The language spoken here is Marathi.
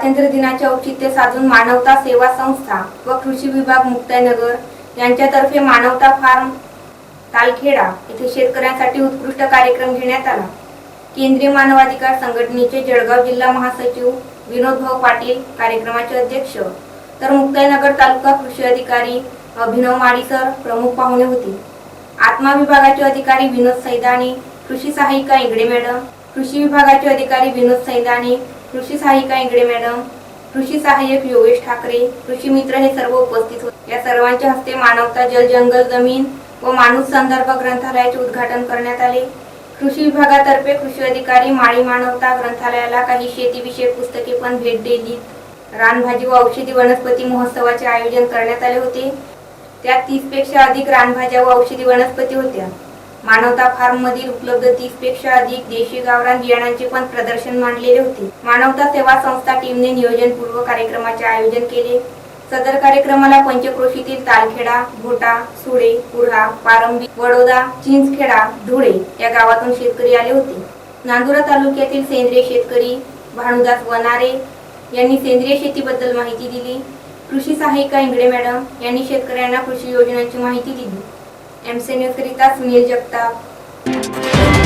स्वातंत्र्य दिनाचे औचित्य साधून मानवता सेवा संस्था व कृषी विभाग मुक्ताईनगर यांच्यातर्फे मानवता फार्म तालखेडा येथे शेतकऱ्यांसाठी उत्कृष्ट कार्यक्रम घेण्यात आला. केंद्रीय मानवाधिकार संघटनेचे जळगाव जिल्हा महासचिव विनोद भाऊ पाटील कार्यक्रमाचे अध्यक्ष. तर मुक्ताईनगर तालुका कृषी अधिकारी अभिनव माडी सर प्रमुख पाहुणे होते. आत्मा विभागाचे अधिकारी विनोद सैदानी कृषी सहायिका इंगडे मॅडम कृषी विभागाचे अधिकारी विनोद सैदानी कृषी सहायिका इंगडे मॅडम कृषी सहाय्यक योगेश ठाकरे कृषी मित्र हे सर्व उपस्थित होते. या सर्वांच्या हस्ते मानवता जल जंगल जमीन व माणूस संदर्भ ग्रंथालयाचे उद्घाटन करण्यात आले. कृषी विभागातर्फे कृषी अधिकारी माळी मानवता ग्रंथालयाला काही शेतीविषयक पुस्तके पण भेट दिली रानभाजी व औषधी वनस्पती महोत्सवाचे आयोजन करण्यात आले होते. त्यात तीसपेक्षा अधिक रानभाज्या व औषधी वनस्पती होत्या. मानवता फार्म मधील उपलब्ध तीसपेक्षा अधिक देशी गावरान बियाणांचे पण प्रदर्शन मांडलेले होते. मानवता सेवा संस्था टीमने नियोजनपूर्व कार्यक्रमाचे आयोजन केले. सदर कार्यक्रमाला पंचक्रोशीतील तालखेडा भोटा सुडे कुऱ्हा पारंबी वडोदा चिंचखेडा धुळे या गावातून शेतकरी आले होते. नांदुरा तालुक्यातील सेंद्रिय शेतकरी भानुदास वनारे यांनी सेंद्रिय शेतीबद्दल माहिती दिली. कृषी सहायिका इंगडे मॅडम यांनी शेतकऱ्यांना कृषी योजनांची माहिती दिली. एमसी न्यूज करिता सुनील जगताप.